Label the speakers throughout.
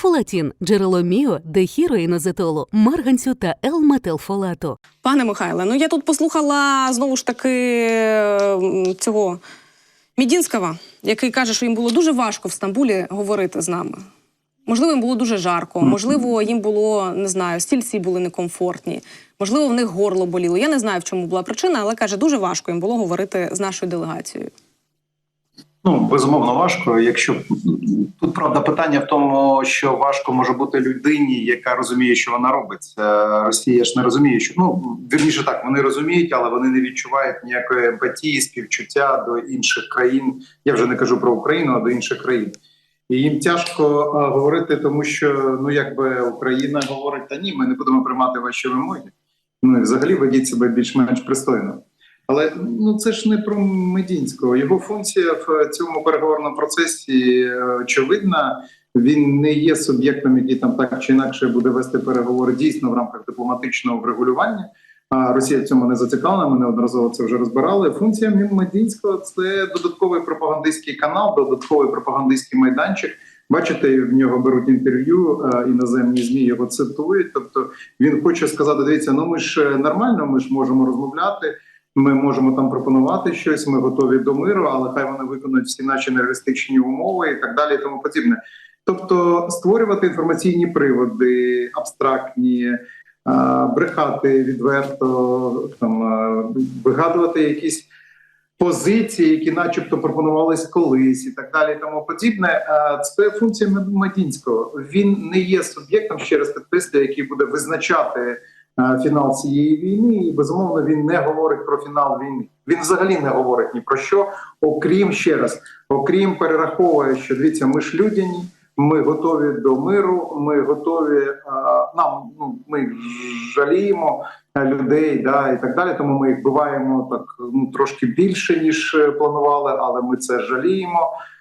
Speaker 1: Фолатін – джерело міо, дехіроїнозетолу, марганцю та L-метилфолату.
Speaker 2: Пане Михайле, ну я тут послухала знову ж таки цього Мідінського, який каже, що їм було дуже важко в Стамбулі говорити з нами. Можливо, їм було дуже жарко, можливо, їм було не знаю, стільці були некомфортні, можливо, в них горло боліло. Я не знаю, в чому була причина, але каже, дуже важко їм було говорити з нашою делегацією.
Speaker 3: Ну безумовно важко. Якщо тут правда питання в тому, що важко може бути людині, яка розуміє, що вона робить. Е, Росія ж не розуміє, що ну вірніше так, вони розуміють, але вони не відчувають ніякої емпатії, співчуття до інших країн. Я вже не кажу про Україну, а до інших країн. І їм тяжко а, говорити, тому що ну якби Україна говорить, та ні, ми не будемо приймати ваші вимоги. Ну і взагалі ведіть себе більш-менш пристойно. Але ну це ж не про Медінського. Його функція в цьому переговорному процесі е, очевидна. Він не є суб'єктом, який там так чи інакше буде вести переговори дійсно в рамках дипломатичного врегулювання. А Росія в цьому не зацікавлена. Ми неодноразово це вже розбирали. Функція Медінського це додатковий пропагандистський канал, додатковий пропагандистський майданчик. Бачите, в нього беруть інтерв'ю, е, іноземні змі його цитують. Тобто він хоче сказати: дивіться, ну ми ж е, нормально, ми ж можемо розмовляти. Ми можемо там пропонувати щось. Ми готові до миру, але хай вони виконують всі наші нереалістичні умови і так далі, і тому подібне. Тобто, створювати інформаційні приводи, абстрактні, брехати відверто, там вигадувати якісь позиції, які, начебто, пропонувались колись, і так далі, і тому подібне. Це функція Медінського. Він не є суб'єктом, ще раз підкреслюю, який буде визначати е, фінал цієї війни, і безумовно він не говорить про фінал війни. Він взагалі не говорить ні про що, окрім ще раз, окрім перераховує, що дивіться, ми ж людяні. Ми готові до миру. Ми готові е, нам. Ну ми жаліємо е, людей, да і так далі. Тому ми їх буваємо так ну трошки більше ніж е, планували, але ми це жаліємо е,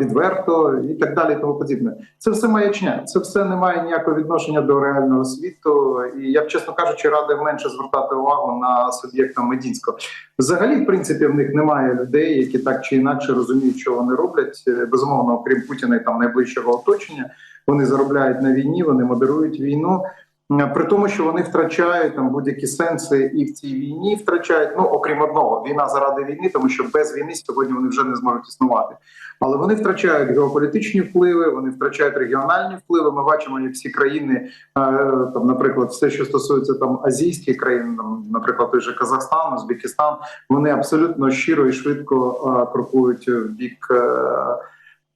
Speaker 3: відверто і так далі. і Тому подібне. Це все маячня. Це все не має ніякого відношення до реального світу. І я б чесно кажучи, радив менше звертати увагу на суб'єкта Медінського. Взагалі, в принципі, в них немає людей, які так чи інакше розуміють, що вони роблять. Е, Безумовно, окрім Путіна і там найближчого оточення. Вони заробляють на війні, вони модерують війну. М, При тому, що вони втрачають там будь-які сенси і в цій війні втрачають. Ну окрім одного, війна заради війни, тому що без війни сьогодні вони вже не зможуть існувати. Але вони втрачають геополітичні впливи, вони втрачають регіональні впливи. Ми бачимо, як всі країни, е, там, наприклад, все, що стосується там азійських країн, там, наприклад, той же Казахстан, Узбекистан, вони абсолютно щиро і швидко е, крокують в бік.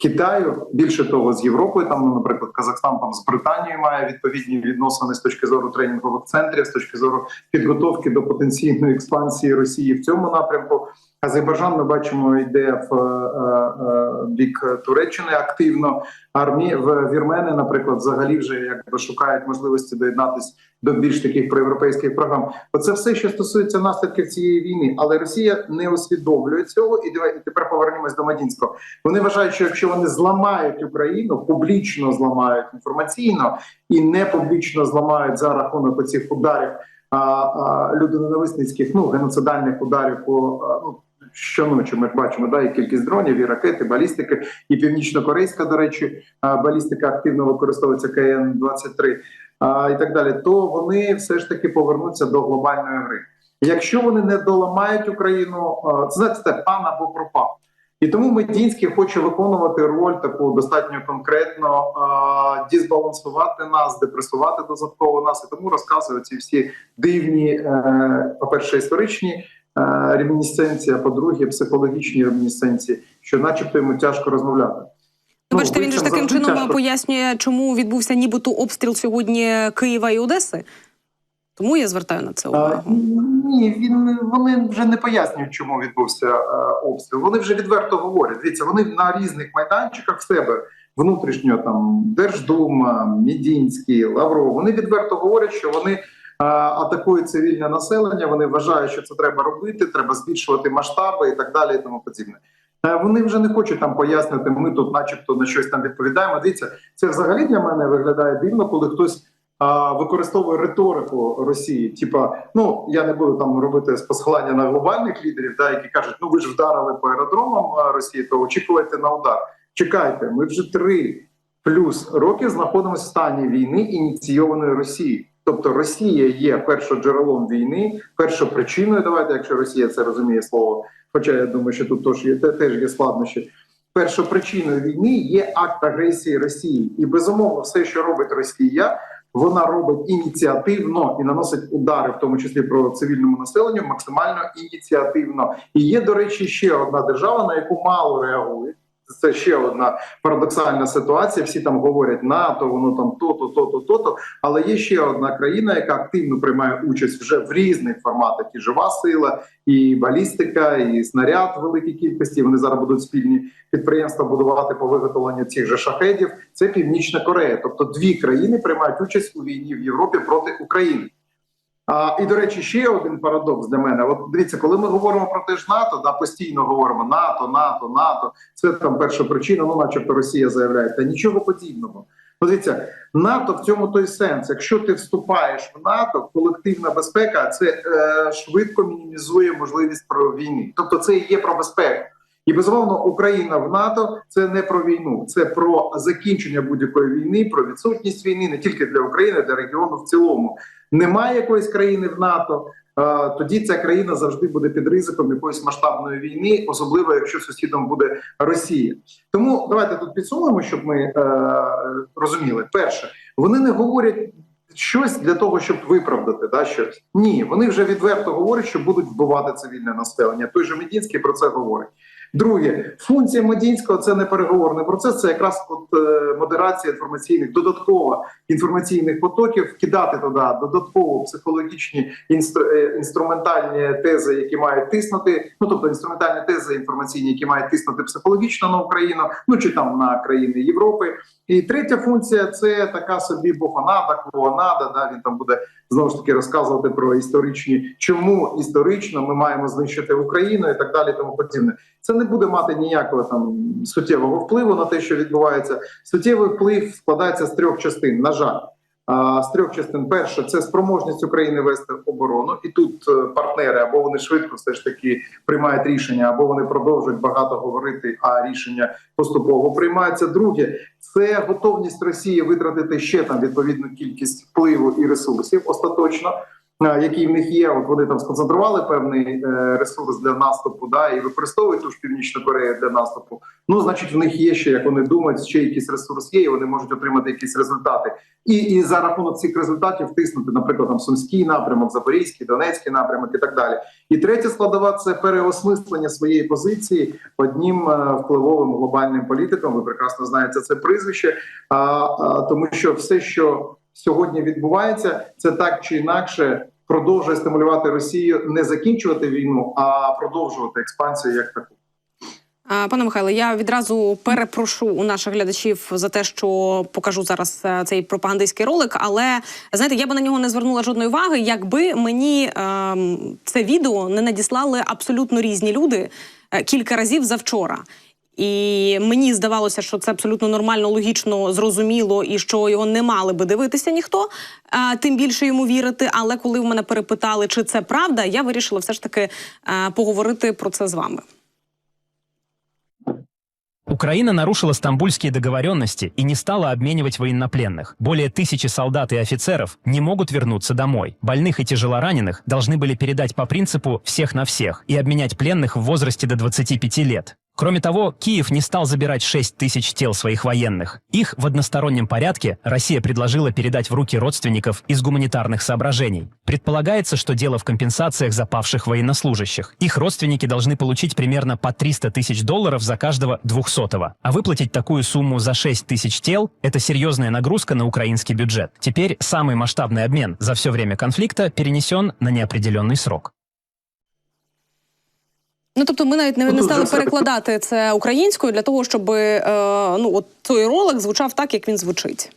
Speaker 3: Е, Китаю більше того з Європою, там, ну, наприклад, Казахстан там з Британією має відповідні відносини з точки зору тренінгових центрів, з точки зору підготовки до потенційної експансії Росії в цьому напрямку. Азербайджан ми бачимо йде в е, е, бік Туреччини активно. Армії в вірмени, наприклад, взагалі вже якби шукають можливості доєднатись до більш таких проєвропейських програм. Оце все, що стосується наслідків цієї війни, але Росія не усвідомлює цього. І давай- тепер повернемось до Мадінського. Вони вважають, що якщо вони зламають Україну, публічно зламають інформаційно і не публічно зламають за рахунок оцих ударів а, а, людиноненависницьких, ну геноцидальних ударів по ну. Щоночі ми бачимо, да, і кількість дронів, і ракети, балістики, і північно-корейська, до речі, балістика активно використовується КН-23 і так далі. То вони все ж таки повернуться до глобальної гри. Якщо вони не доламають Україну, це знаєте, пан або пропав. І тому Медінський хоче виконувати роль таку достатньо конкретно а, дізбалансувати нас, депресувати додатково нас, і тому розказує ці всі дивні, е, по-перше, історичні е, ремінісценції, а по-друге, психологічні ремінісценції, що, начебто, йому тяжко розмовляти.
Speaker 2: Ну, бачите, він же ж таким чином
Speaker 3: тяжко.
Speaker 2: пояснює, чому відбувся нібито обстріл сьогодні Києва і Одеси. Тому я звертаю на це
Speaker 3: А,
Speaker 2: увагу.
Speaker 3: ні, він вони вже не пояснюють, чому відбувся е, обстріл. Вони вже відверто говорять. Дивіться, вони на різних майданчиках в себе внутрішньо там Держдума, Мідінський, Лавров. Вони відверто говорять, що вони. е, Атакують цивільне населення, вони вважають, що це треба робити, треба збільшувати масштаби і так далі, і тому подібне. Вони вже не хочуть там пояснювати. Ми тут, начебто, на щось там відповідаємо. Дивіться, це взагалі для мене виглядає дивно, коли хтось а, використовує риторику Росії. Типа, ну я не буду там робити посилання на глобальних лідерів, да, які кажуть, ну ви ж вдарили по аеродромам Росії, то очікуйте на удар. Чекайте, ми вже три плюс років знаходимося в стані війни ініційованої Росією. Тобто Росія є першоджерелом війни, першопричиною. Давайте, якщо Росія це розуміє слово, хоча я думаю, що тут теж є те- теж є складнощі. Першопричиною війни є акт агресії Росії, і безумовно, все, що робить Росія, вона робить ініціативно і наносить удари, в тому числі про цивільному населенню, максимально ініціативно. І є, до речі, ще одна держава, на яку мало реагують. Це ще одна парадоксальна ситуація. Всі там говорять НАТО, воно там то-то, то-то, то-то. Але є ще одна країна, яка активно приймає участь вже в різних форматах: і жива сила, і балістика, і снаряд великій кількості. Вони зараз будуть спільні підприємства будувати по виготовленню цих же шахедів. Це Північна Корея. Тобто дві країни приймають участь у війні в Європі проти України. А, і до речі, ще один парадокс для мене. От дивіться, коли ми говоримо про те ж НАТО, да постійно говоримо НАТО, НАТО, НАТО. Це там перша причина. Ну, начебто, Росія заявляє, та нічого подібного. Подивіться, НАТО в цьому той сенс. Якщо ти вступаєш в НАТО, колективна безпека це е, швидко мінімізує можливість про війни. Тобто, це і є про безпеку. І безумовно, Україна в НАТО це не про війну, це про закінчення будь-якої війни, про відсутність війни не тільки для України, для регіону в цілому. Немає якоїсь країни в НАТО. Тоді ця країна завжди буде під ризиком якоїсь масштабної війни, особливо якщо сусідом буде Росія. Тому давайте тут підсумуємо, щоб ми е, розуміли. Перше, вони не говорять щось для того, щоб виправдати да, щось. Ні, вони вже відверто говорять, що будуть вбивати цивільне населення. Той же Медінський про це говорить. Друге, функція Медінського це не переговорний процес, це якраз от е, модерація інформаційних, додаткова інформаційних потоків, вкидати туди додатково психологічні інстру, е, інструментальні тези, які мають тиснути. Ну тобто інструментальні тези інформаційні, які мають тиснути психологічно на Україну, ну чи там на країни Європи. І третя функція це така собі бофанада, клоанада. Да, він там буде знову ж таки розказувати про історичні, чому історично ми маємо знищити Україну і так далі. Тому подібне. Це не буде мати ніякого там суттєвого впливу на те, що відбувається. Суттєвий вплив складається з трьох частин. На жаль, з трьох частин. Перше, це спроможність України вести оборону, і тут е, партнери або вони швидко все ж таки приймають рішення, або вони продовжують багато говорити, а рішення поступово приймаються. Друге, це готовність Росії витратити ще там відповідну кількість впливу і ресурсів остаточно. Е, Які в них є, от вони там сконцентрували певний е, ресурс для наступу, да і використовують ту ж північну Корею для наступу. Ну, значить, в них є ще, як вони думають, ще якийсь ресурс є, і вони можуть отримати якісь результати. І, і за рахунок цих результатів втиснути, наприклад, там Сумський напрямок, Запорізький, Донецький напрямок і так далі. І третя складова це переосмислення своєї позиції одним е, впливовим глобальним політиком. Ви прекрасно знаєте це прізвище, а, а, тому що все, що сьогодні відбувається, це так чи інакше продовжує стимулювати Росію не закінчувати війну, а продовжувати експансію як таку.
Speaker 2: Пане Михайле, я відразу перепрошу у наших глядачів за те, що покажу зараз е, цей пропагандистський ролик. Але знаєте, я би на нього не звернула жодної уваги, якби мені ем, це відео не надіслали абсолютно різні люди е, кілька разів завчора. І мені здавалося, що це абсолютно нормально, логічно, зрозуміло, і що його не мали би дивитися ніхто, а, тим більше йому вірити. Але коли в мене перепитали, чи це правда, я вирішила все ж таки е, поговорити про це з вами.
Speaker 4: Украина нарушила стамбульские договоренности и не стала обменивать военнопленных. Более тысячи солдат и офицеров не могут вернуться домой. Больных и тяжелораненых должны были передать по принципу «всех на всех» и обменять пленных в возрасте до 25 лет. Кроме того, Киев не стал забирать 6 тысяч тел своих военных. Их в одностороннем порядке Россия предложила передать в руки родственников из гуманитарных соображений. Предполагается, что дело в компенсациях за павших военнослужащих. Их родственники должны получить примерно по 300 тысяч долларов за каждого двухсотого. А выплатить такую сумму за 6 тысяч тел – это серьезная нагрузка на украинский бюджет. Теперь самый масштабный обмен за все время конфликта перенесен на неопределенный срок.
Speaker 2: Ну тобто, ми навіть не, не стали перекладати це українською для того, щоб е, ну от той ролик звучав так, як він звучить.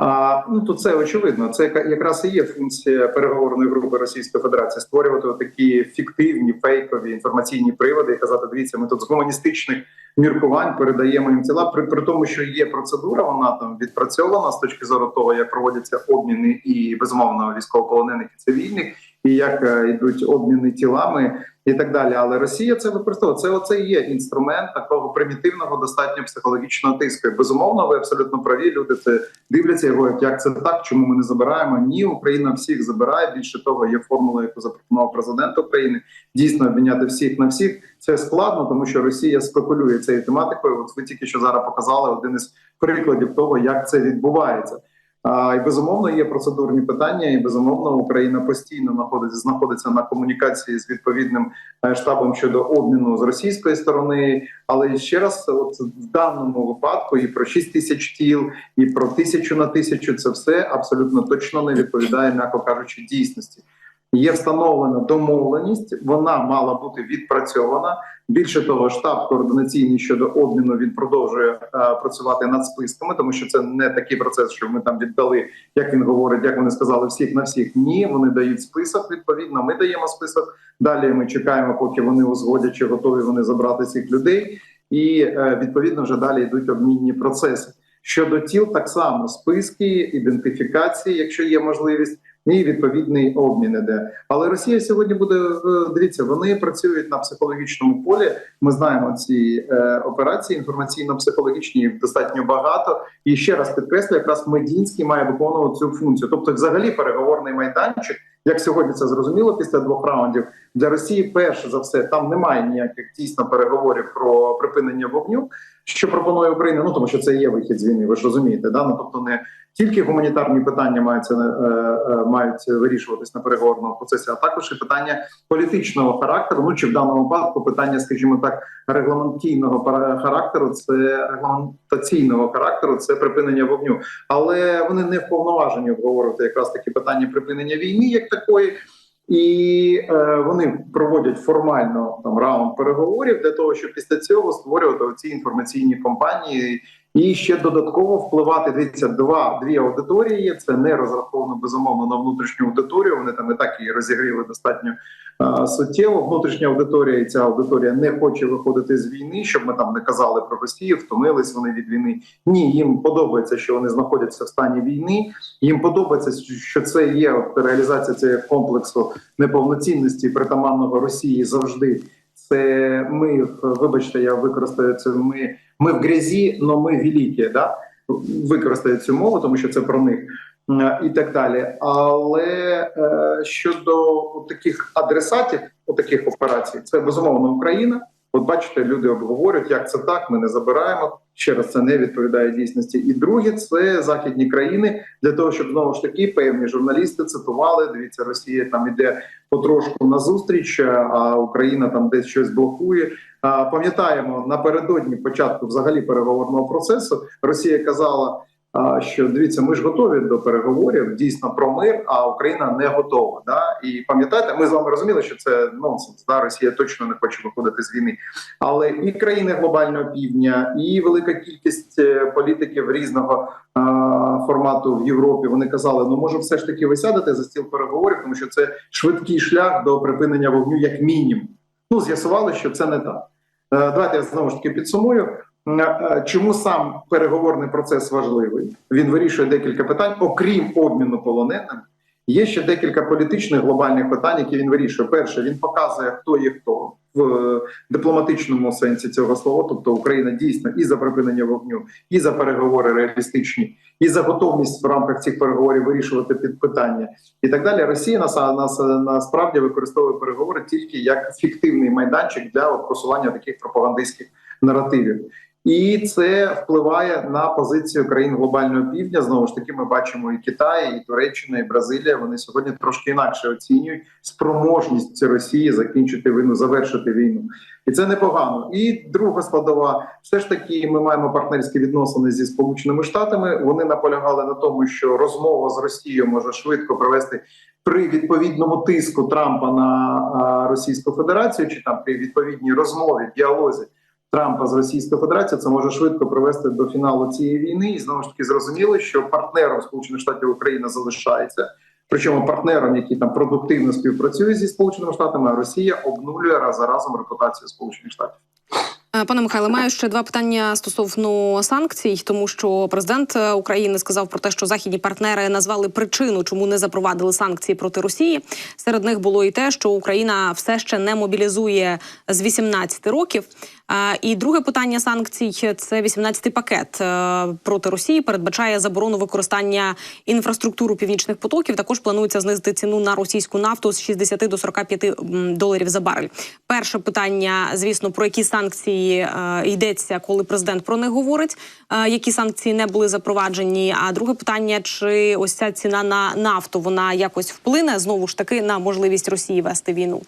Speaker 3: А, ну то це очевидно. Це якраз і є функція переговорної групи Російської Федерації створювати такі фіктивні фейкові інформаційні приводи і казати: дивіться, ми тут з гуманістичних міркувань передаємо їм тіла. При, при тому, що є процедура, вона там відпрацьована з точки зору того, як проводяться обміни і безумовно військовополонених і цивільних. І як е, йдуть обміни тілами і так далі. Але Росія це використовує. Це оце є інструмент такого примітивного, достатньо психологічного тиску. І, Безумовно, ви абсолютно праві. Люди це дивляться і говорять, як це так, чому ми не забираємо? Ні, Україна всіх забирає. Більше того, є формула, яку запропонував президент України. Дійсно обміняти всіх на всіх. Це складно, тому що Росія спекулює цією тематикою. От ви тільки що зараз показали один із прикладів того, як це відбувається. І безумовно є процедурні питання, і безумовно Україна постійно знаходиться знаходиться на комунікації з відповідним е, штабом щодо обміну з російської сторони. Але ще раз, от в даному випадку, і про 6 тисяч тіл, і про тисячу на тисячу, це все абсолютно точно не відповідає, м'яко кажучи, дійсності. Є встановлена домовленість, вона мала бути відпрацьована. Більше того, штаб координаційний щодо обміну він продовжує е, працювати над списками, тому що це не такий процес, що ми там віддали, як він говорить, як вони сказали, всіх на всіх. Ні, вони дають список. Відповідно, ми даємо список. Далі ми чекаємо, поки вони узгодять, чи готові вони забрати цих людей, і е, відповідно вже далі йдуть обмінні процеси. Щодо тіл, так само списки, ідентифікації, якщо є можливість, і відповідний обмін іде. Але Росія сьогодні буде е, дивіться, вони працюють на психологічному полі. Ми знаємо ці е, операції інформаційно-психологічні достатньо багато. І ще раз підкреслю, якраз Медінський має виконувати цю функцію. Тобто, взагалі, переговорний майданчик, як сьогодні це зрозуміло після двох раундів для Росії. Перше за все, там немає ніяких дійсно переговорів про припинення вогню. Що пропонує Україна? Ну тому що це є вихід з війни. Ви ж розумієте, да? Ну тобто не тільки гуманітарні питання мають, е, е, мають вирішуватись на переговорному процесі, а також і питання політичного характеру. Ну чи в даному випадку питання, скажімо так, регламентійного характеру, це регламентаційного характеру, це припинення вогню. Але вони не вповноважені обговорювати якраз такі питання припинення війни, як такої. І е, вони проводять формально там раунд переговорів для того, щоб після цього створювати ці інформаційні кампанії і ще додатково впливати. Дивіться, два дві аудиторії. Це не розраховано безумовно на внутрішню аудиторію. Вони там і так її розігріли достатньо е, суттєво. Внутрішня аудиторія і ця аудиторія не хоче виходити з війни, щоб ми там не казали про Росію, втомились вони від війни. Ні, їм подобається, що вони знаходяться в стані війни. Їм подобається, що це є реалізація цього комплексу неповноцінності притаманного Росії завжди. Це ми, вибачте, я використаю це. Ми, ми в грязі, но ми великі, да? використаю цю мову, тому що це про них е, і так далі. Але е, щодо таких адресатів, таких операцій, це безумовно Україна. От бачите, люди обговорюють, як це так. Ми не забираємо. Ще раз це не відповідає дійсності. І друге, це західні країни для того, щоб знову ж таки певні журналісти цитували. Дивіться, Росія там іде потрошку на зустріч, а Україна там десь щось блокує. Пам'ятаємо напередодні початку взагалі переговорного процесу. Росія казала, що дивіться, ми ж готові до переговорів дійсно про мир, а Україна не готова. Да? І пам'ятаєте, ми з вами розуміли, що це нонсенс. Да? Росія точно не хоче виходити з війни. Але і країни глобального півдня, і велика кількість е, політиків різного а, формату в Європі. Вони казали: ну може, все ж таки ви сядете за стіл переговорів, тому що це швидкий шлях до припинення вогню, як мінімум. Ну з'ясували, що це не так. Е, Давайте я знову ж таки підсумую. Е, Чому сам переговорний процес важливий? Він вирішує декілька питань, окрім обміну полоненими. Є ще декілька політичних глобальних питань, які він вирішує. Перше, він показує, хто є хто в е, дипломатичному сенсі цього слова. Тобто Україна дійсно і за припинення вогню, і за переговори реалістичні, і за готовність в рамках цих переговорів вирішувати під питання і так далі. Росія нас, нас насправді використовує переговори тільки як фіктивний майданчик для просування таких пропагандистських наративів. І це впливає на позицію країн глобального півдня. Знову ж таки, ми бачимо і Китай, і Туреччина, і Бразилія. Вони сьогодні трошки інакше оцінюють спроможність Росії закінчити війну, завершити війну, і це непогано. І друга складова, все ж таки, ми маємо партнерські відносини зі сполученими штатами. Вони наполягали на тому, що розмова з Росією може швидко привести при відповідному тиску Трампа на Російську Федерацію, чи там при відповідній розмові діалозі. Трампа з Російською Федерацією, це може швидко привести до фіналу цієї війни. І знову ж таки зрозуміло, що партнером Сполучених Штатів Україна залишається. Причому партнером, який там продуктивно співпрацює зі Сполученими Штатами, а Росія обнулює раз за разом репутацію Сполучених Штатів.
Speaker 2: Е, Пане Михайле, маю ще два питання стосовно санкцій, тому що президент е, України сказав про те, що західні партнери назвали причину, чому не запровадили санкції проти Росії. Серед них було і те, що Україна все ще не мобілізує з 18 років. І друге питання санкцій це 18-й пакет е, проти Росії. Передбачає заборону використання інфраструктури північних потоків. Також планується знизити ціну на російську нафту з 60 до 45 м, доларів за барель. Перше питання, звісно, про які санкції е, йдеться, коли президент про них говорить, е, які санкції не були запроваджені. А друге питання: чи ось ця ціна на нафту вона якось вплине знову ж таки на можливість Росії вести війну?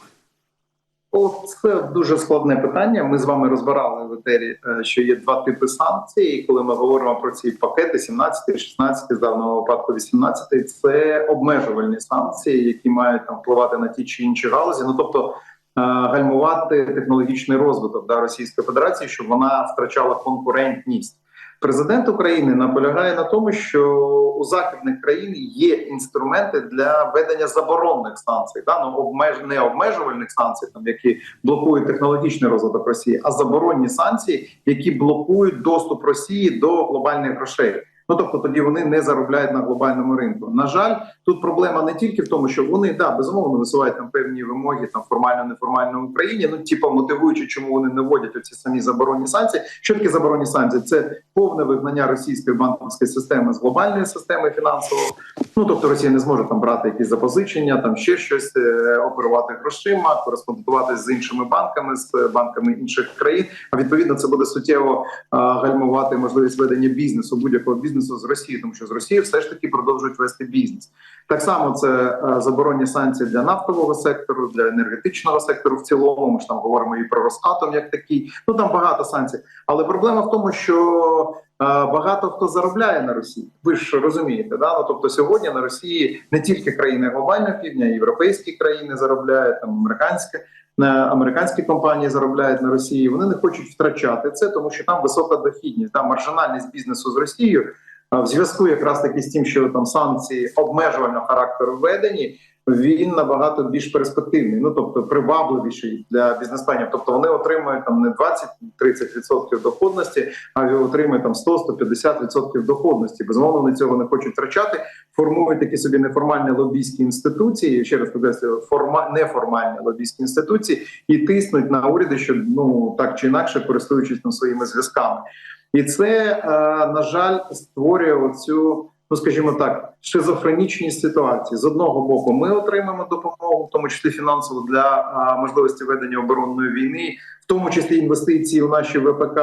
Speaker 3: О, це дуже складне питання. Ми з вами розбирали в етері, е, що є два типи санкцій. І коли ми говоримо про ці пакети 17, 16, з даного випадку 18, це обмежувальні санкції, які мають там впливати на ті чи інші галузі. Ну тобто е, гальмувати технологічний розвиток да, Російської Федерації, щоб вона втрачала конкурентність. Президент України наполягає на тому, що у західних країн є інструменти для ведення заборонних санкцій, да? ну, обмеж... не обмежувальних санкцій, там які блокують технологічний розвиток Росії, а заборонні санкції, які блокують доступ Росії до глобальних грошей. Ну тобто тоді вони не заробляють на глобальному ринку. На жаль, тут проблема не тільки в тому, що вони да безумовно висувають там певні вимоги, там формально неформально в Україні. Ну типу, мотивуючи, чому вони не вводять оці самі заборонні санкції. Що таке заборонні санкції? Це повне вигнання російської банківської системи з глобальної системи фінансової. Ну тобто Росія не зможе там брати якісь запозичення, там ще щось е, оперувати грошима, кореспондуватися з іншими банками, з банками інших країн. А відповідно це буде суттєво а, гальмувати можливість ведення бізнесу будь-якого бізнесу з Росії, тому що з Росії все ж таки продовжують вести бізнес. Так само це е, заборонні санкції для нафтового сектору, для енергетичного сектору в цілому. Ми ж там говоримо і про Росатом як такий. Ну там багато санкцій. Але проблема в тому, що е, багато хто заробляє на Росії. Ви ж розумієте, да? Ну, тобто сьогодні на Росії не тільки країни глобального півдня, європейські країни заробляють там американські. е, Американські компанії заробляють на Росії. Вони не хочуть втрачати це, тому що там висока дохідність, там маржинальність бізнесу з Росією в зв'язку якраз таки з тим, що там санкції обмежувального характеру введені, він набагато більш перспективний, ну тобто привабливіший для бізнесменів. Тобто вони отримують там не 20-30% доходності, а отримують там 100-150% доходності. Безумовно, вони цього не хочуть втрачати. Формують такі собі неформальні лобійські інституції. Ще раз підкреслюю, форма неформальні лобійські інституції і тиснуть на уряди, що ну так чи інакше користуючись там своїми зв'язками. І це е, на жаль створює оцю, ну скажімо так, шизофренічні ситуації. З одного боку, ми отримаємо допомогу, в тому числі фінансову для е, можливості ведення оборонної війни, в тому числі інвестиції у наші ВПК.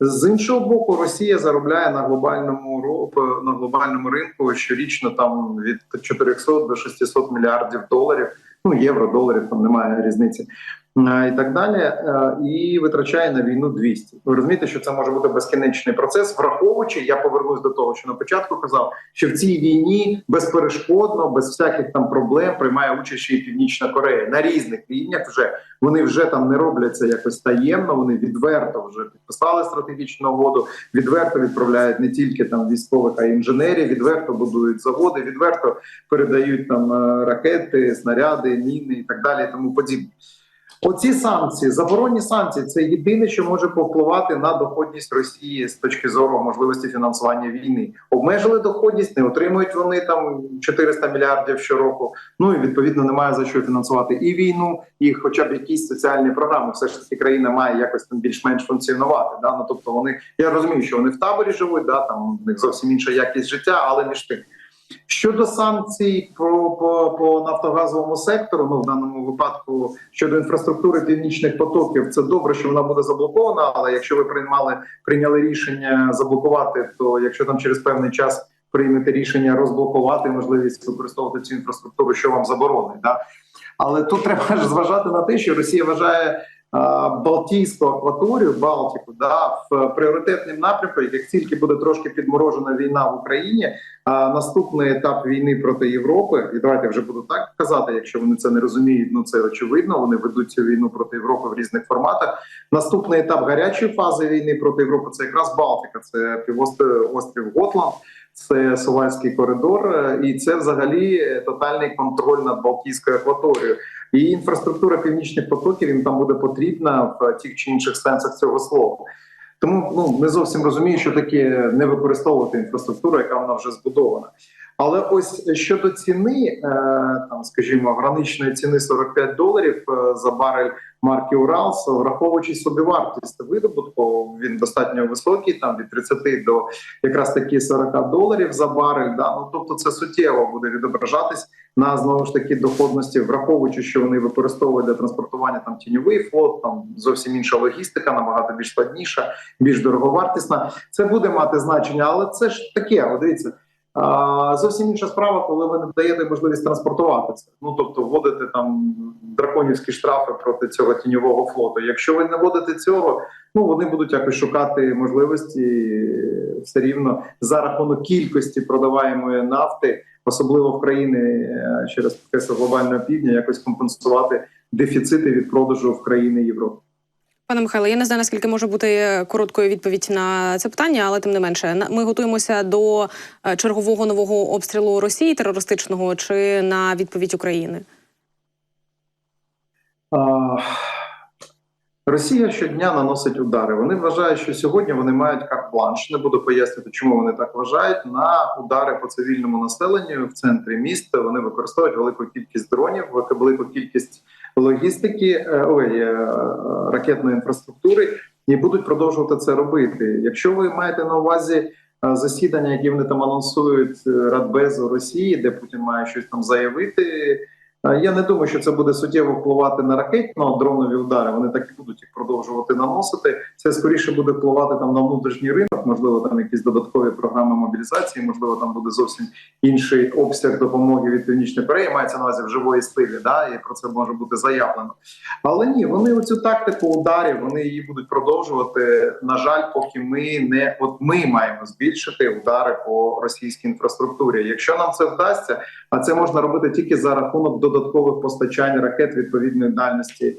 Speaker 3: З іншого боку, Росія заробляє на глобальному на глобальному ринку щорічно там від 400 до 600 мільярдів доларів. Ну євро, доларів там немає різниці. Е, І так далі, Е, і витрачає на війну 200. Ви розумієте, що це може бути безкінечний процес, враховуючи, я повернусь до того, що на початку казав, що в цій війні безперешкодно, без всяких там проблем приймає участь ще і Північна Корея на різних рівнях. Вже вони вже там не роблять це якось таємно. Вони відверто вже підписали стратегічну угоду, відверто відправляють не тільки там військових, а й інженерів, відверто будують заводи, відверто передають там е, ракети, снаряди, міни і так далі, і тому подібне. Оці санкції, заборонні санкції, це єдине, що може повпливати на доходність Росії з точки зору можливості фінансування війни. Обмежили доходність, не отримують вони там 400 мільярдів щороку. Ну і відповідно немає за що фінансувати і війну, і хоча б якісь соціальні програми. Все ж таки країна має якось там більш-менш функціонувати. Да? Ну тобто вони я розумію, що вони в таборі живуть, да там в них зовсім інша якість життя, але між тим. Щодо санкцій по, по, по нафтогазовому сектору, ну в даному випадку щодо інфраструктури північних потоків, це добре, що вона буде заблокована. Але якщо ви приймали прийняли рішення заблокувати, то якщо там через певний час приймете рішення розблокувати можливість використовувати цю інфраструктуру, що вам заборонить, да але тут треба ж зважати на те, що Росія вважає. Балтійську акваторію, Балтику, да, в пріоритетним напрямку, як тільки буде трошки підморожена війна в Україні, а наступний етап війни проти Європи, і давайте вже буду так казати, якщо вони це не розуміють, ну це очевидно. Вони ведуть цю війну проти Європи в різних форматах. Наступний етап гарячої фази війни проти Європи це якраз Балтика, це півострів острів Готланд. Це Сувальський коридор, е, і це взагалі е, тотальний контроль над Балтійською акваторією. І інфраструктура північних потоків їм там буде потрібна в тих чи інших сенсах цього слова. Тому ну не зовсім розумію, що таке не використовувати інфраструктуру, яка вона вже збудована. Але ось щодо ціни, е, там, скажімо, граничної ціни 45 доларів е, за барель марки Уралс, враховуючи собівартість видобутку, він достатньо високий, там від 30 до якраз таки 40 доларів за барель. Да? Ну тобто це суттєво буде відображатись на знову ж таки доходності, враховуючи, що вони використовують для транспортування там тіньовий флот, там зовсім інша логістика, набагато більш складніша, більш дороговартісна. Це буде мати значення, але це ж таке. Дивіться. Зовсім інша справа, коли ви не даєте можливість транспортувати це. Ну тобто вводите там драконівські штрафи проти цього тіньового флоту. Якщо ви не вводите цього, ну вони будуть якось шукати можливості е, все рівно за рахунок кількості продаваємої нафти, особливо в країни е, через процеси глобального півдня, якось компенсувати дефіцити від продажу в країни Європи.
Speaker 2: Пане Михайло, я не знаю, наскільки може бути короткою відповідь на це питання, але тим не менше, ми готуємося до е, чергового нового обстрілу Росії терористичного чи на відповідь України.
Speaker 3: Росія щодня наносить удари. Вони вважають, що сьогодні вони мають карт-бланш. Не буду пояснювати, чому вони так вважають. На удари по цивільному населенню в центрі міста вони використовують велику кількість дронів, велику кількість логістики, е, ой, е, ракетної інфраструктури і будуть продовжувати це робити. Якщо ви маєте на увазі е, засідання, які вони там анонсують Радбезу Росії, де Путін має щось там заявити. Я не думаю, що це буде суттєво впливати на ракетно-дронові удари. Вони так і будуть їх продовжувати наносити. Це скоріше буде впливати там на внутрішній ринок. Можливо, там якісь додаткові програми мобілізації. Можливо, там буде зовсім інший обсяг допомоги від північної Кореї. Мається на увазі в живої стилі. Да, і про це може бути заявлено. Але ні, вони оцю тактику ударів вони її будуть продовжувати. На жаль, поки ми не от ми маємо збільшити удари по російській інфраструктурі. Якщо нам це вдасться, а це можна робити тільки за рахунок додаткових постачань ракет відповідної дальності е,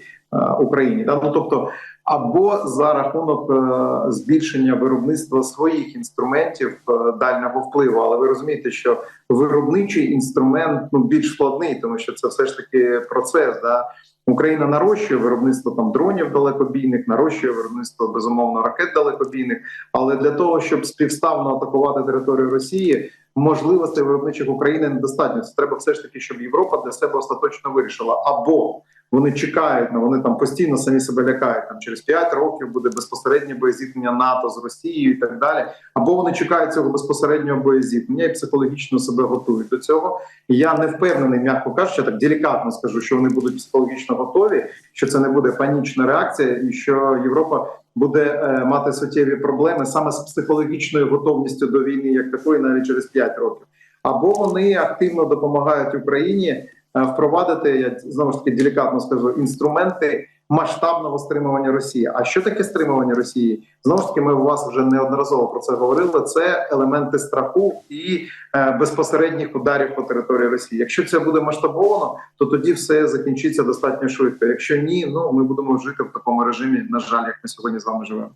Speaker 3: Україні. Ну тобто, або за рахунок е, збільшення виробництва своїх інструментів е, дальнього впливу. Але ви розумієте, що виробничий інструмент ну більш складний, тому що це все ж таки процес. Да? Україна нарощує виробництво там дронів далекобійних, нарощує виробництво безумовно ракет далекобійних. Але для того, щоб співставно атакувати територію Росії, можливостей виробничих України недостатньо. Це треба все ж таки, щоб Європа для себе остаточно вирішила. Або вони чекають, ну вони там постійно самі себе лякають. Там через 5 років буде безпосереднє боєзіткнення НАТО з Росією і так далі. Або вони чекають цього безпосереднього боєзіткнення і психологічно себе готують до цього. І я не впевнений, м'яко кажучи, так делікатно скажу, що вони будуть психологічно готові, що це не буде панічна реакція, і що Європа буде е, мати суттєві проблеми саме з психологічною готовністю до війни, як такої, навіть через 5 років. Або вони активно допомагають Україні впровадити, я знову ж таки делікатно скажу, інструменти масштабного стримування Росії. А що таке стримування Росії? Знову ж таки, ми у вас вже неодноразово про це говорили. Це елементи страху і е, безпосередніх ударів по території Росії. Якщо це буде масштабовано, то тоді все закінчиться достатньо швидко. Якщо ні, ну ми будемо жити в такому режимі, на жаль, як ми сьогодні з вами живемо.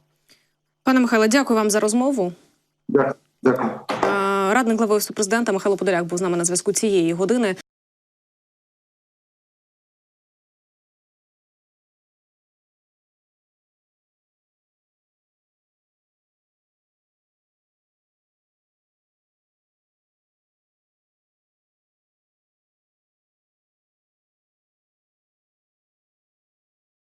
Speaker 2: Пане Михайло, дякую вам за розмову.
Speaker 3: Дякую. Дякую.
Speaker 2: Е, Радник глави президента Михайло Подоляк був з нами на зв'язку цієї години.